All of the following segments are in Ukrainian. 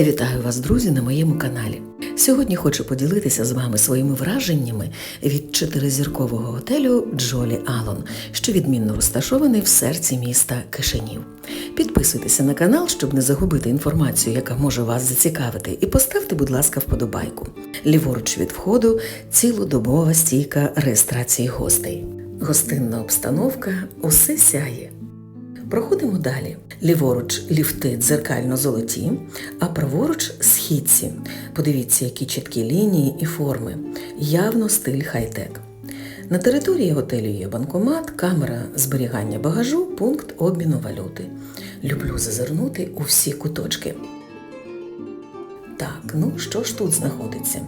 Вітаю вас, друзі, на моєму каналі. Сьогодні хочу поділитися з вами своїми враженнями від чотиризіркового готелю Джолі Алон, що відмінно розташований в серці міста Кишинів. Підписуйтеся на канал, щоб не загубити інформацію, яка може вас зацікавити, і поставте, будь ласка, вподобайку. Ліворуч від входу цілодобова стійка реєстрації гостей. Гостинна обстановка усе сяє. Проходимо далі. Ліворуч ліфти дзеркально золоті, а праворуч східці. Подивіться, які чіткі лінії і форми. Явно стиль хай-тек. На території готелю є банкомат, камера зберігання багажу, пункт обміну валюти. Люблю зазирнути у всі куточки. Так, ну що ж тут знаходиться?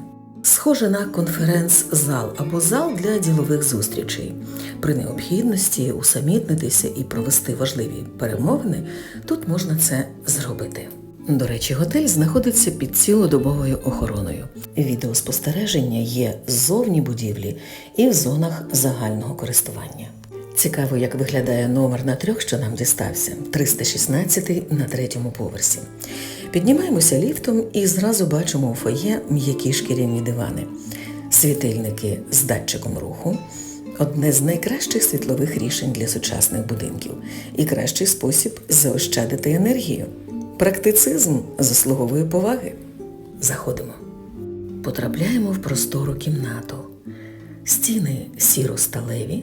Схоже на конференц-зал або зал для ділових зустрічей. При необхідності усамітнитися і провести важливі перемовини тут можна це зробити. До речі, готель знаходиться під цілодобовою охороною. Відеоспостереження є ззовні будівлі і в зонах загального користування. Цікаво, як виглядає номер на трьох, що нам дістався 316 на третьому поверсі. Піднімаємося ліфтом і зразу бачимо у фоє м'які шкіряні дивани, світильники з датчиком руху, одне з найкращих світлових рішень для сучасних будинків і кращий спосіб заощадити енергію. Практицизм заслуговує поваги. Заходимо. Потрапляємо в простору кімнату. Стіни сіро-сталеві.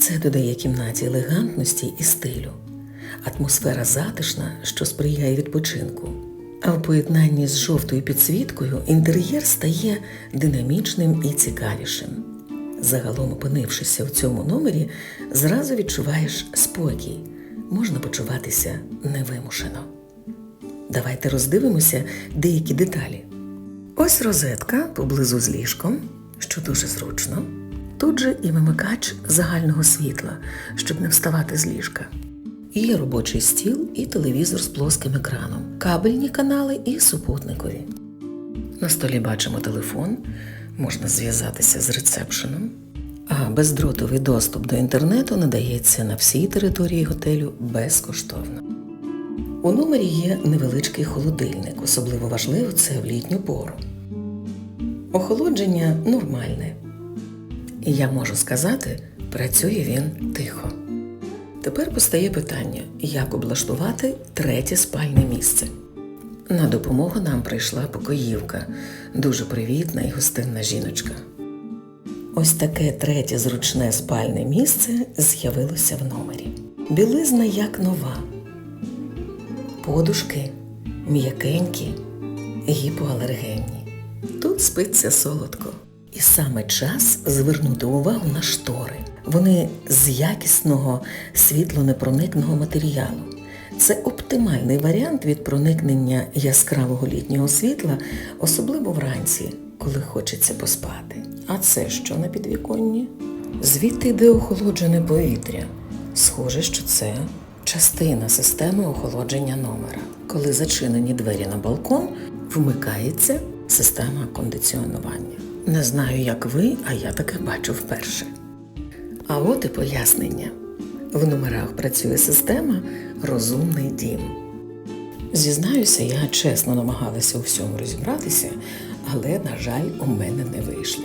Це додає кімнаті елегантності і стилю. Атмосфера затишна, що сприяє відпочинку. А в поєднанні з жовтою підсвіткою інтер'єр стає динамічним і цікавішим. Загалом, опинившися в цьому номері, зразу відчуваєш спокій, можна почуватися невимушено. Давайте роздивимося деякі деталі. Ось розетка поблизу з ліжком, що дуже зручно. Тут же і вимикач загального світла, щоб не вставати з ліжка. І є робочий стіл і телевізор з плоским екраном, кабельні канали і супутникові. На столі бачимо телефон, можна зв'язатися з рецепшеном. А бездротовий доступ до інтернету надається на всій території готелю безкоштовно. У номері є невеличкий холодильник, особливо важливо це в літню пору. Охолодження нормальне. І я можу сказати, працює він тихо. Тепер постає питання, як облаштувати третє спальне місце. На допомогу нам прийшла покоївка, дуже привітна і гостинна жіночка. Ось таке третє зручне спальне місце з'явилося в номері. Білизна як нова. Подушки м'якенькі, гіпоалергенні. Тут спиться солодко. І саме час звернути увагу на штори. Вони з якісного світлонепроникного матеріалу. Це оптимальний варіант від проникнення яскравого літнього світла, особливо вранці, коли хочеться поспати. А це що на підвіконні? Звідти йде охолоджене повітря. Схоже, що це частина системи охолодження номера. Коли зачинені двері на балкон, вмикається система кондиціонування. Не знаю, як ви, а я таке бачу вперше. А от і пояснення. В номерах працює система Розумний дім. Зізнаюся, я чесно намагалася у всьому розібратися, але, на жаль, у мене не вийшло.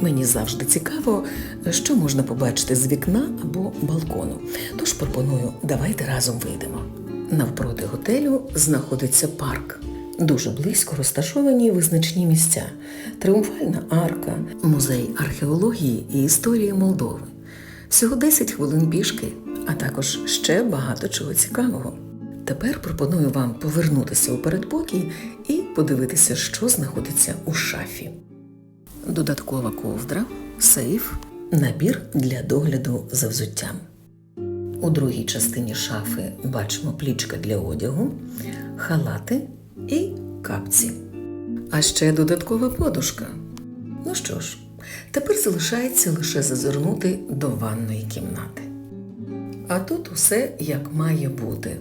Мені завжди цікаво, що можна побачити з вікна або балкону. Тож пропоную, давайте разом вийдемо. Навпроти готелю знаходиться парк. Дуже близько розташовані визначні місця: Тріумфальна арка, музей археології і історії Молдови. Всього 10 хвилин пішки, а також ще багато чого цікавого. Тепер пропоную вам повернутися у передпокій і подивитися, що знаходиться у шафі. Додаткова ковдра, сейф, набір для догляду за взуттям. У другій частині шафи бачимо плічка для одягу, халати і капці. А ще додаткова подушка. Ну що ж, тепер залишається лише зазирнути до ванної кімнати. А тут усе як має бути: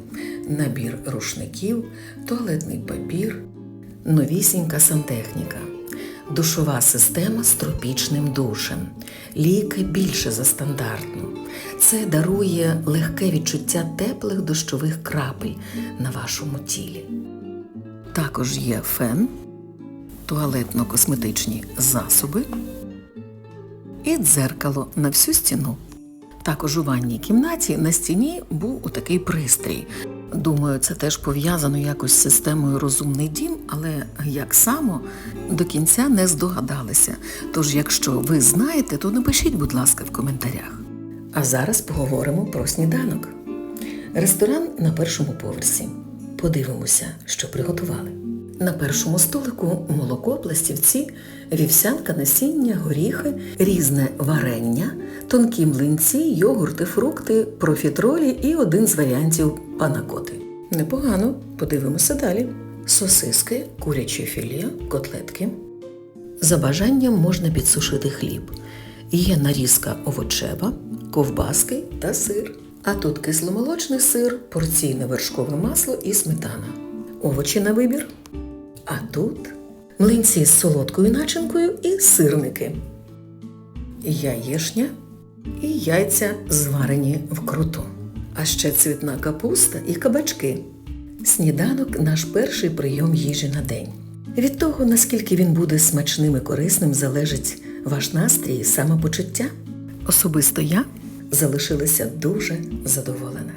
набір рушників, туалетний папір, новісінька сантехніка, душова система з тропічним душем, ліки більше за стандартну. Це дарує легке відчуття теплих дощових крапель на вашому тілі. Також є фен, туалетно-косметичні засоби і дзеркало на всю стіну. Також у ванній кімнаті на стіні був отакий пристрій. Думаю, це теж пов'язано якось з системою розумний дім, але як само до кінця не здогадалися. Тож, якщо ви знаєте, то напишіть, будь ласка, в коментарях. А зараз поговоримо про сніданок. Ресторан на першому поверсі. Подивимося, що приготували. На першому столику молоко, пластівці, вівсянка, насіння, горіхи, різне варення, тонкі млинці, йогурти, фрукти, профітролі і один з варіантів панакоти. Непогано, подивимося далі. Сосиски, куряче філе, котлетки. За бажанням можна підсушити хліб. Є нарізка овочева, ковбаски та сир. А тут кисломолочний сир, порційне вершкове масло і сметана. Овочі на вибір. А тут млинці з солодкою начинкою і сирники. Яєшня і яйця зварені вкруту. А ще цвітна капуста і кабачки. Сніданок наш перший прийом їжі на день. Від того, наскільки він буде смачним і корисним, залежить ваш настрій і самопочуття. Особисто я залишилася дуже задоволена.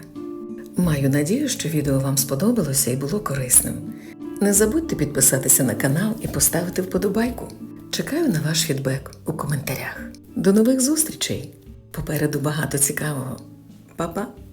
Маю надію, що відео вам сподобалося і було корисним. Не забудьте підписатися на канал і поставити вподобайку. Чекаю на ваш фідбек у коментарях. До нових зустрічей! Попереду багато цікавого. Па-па!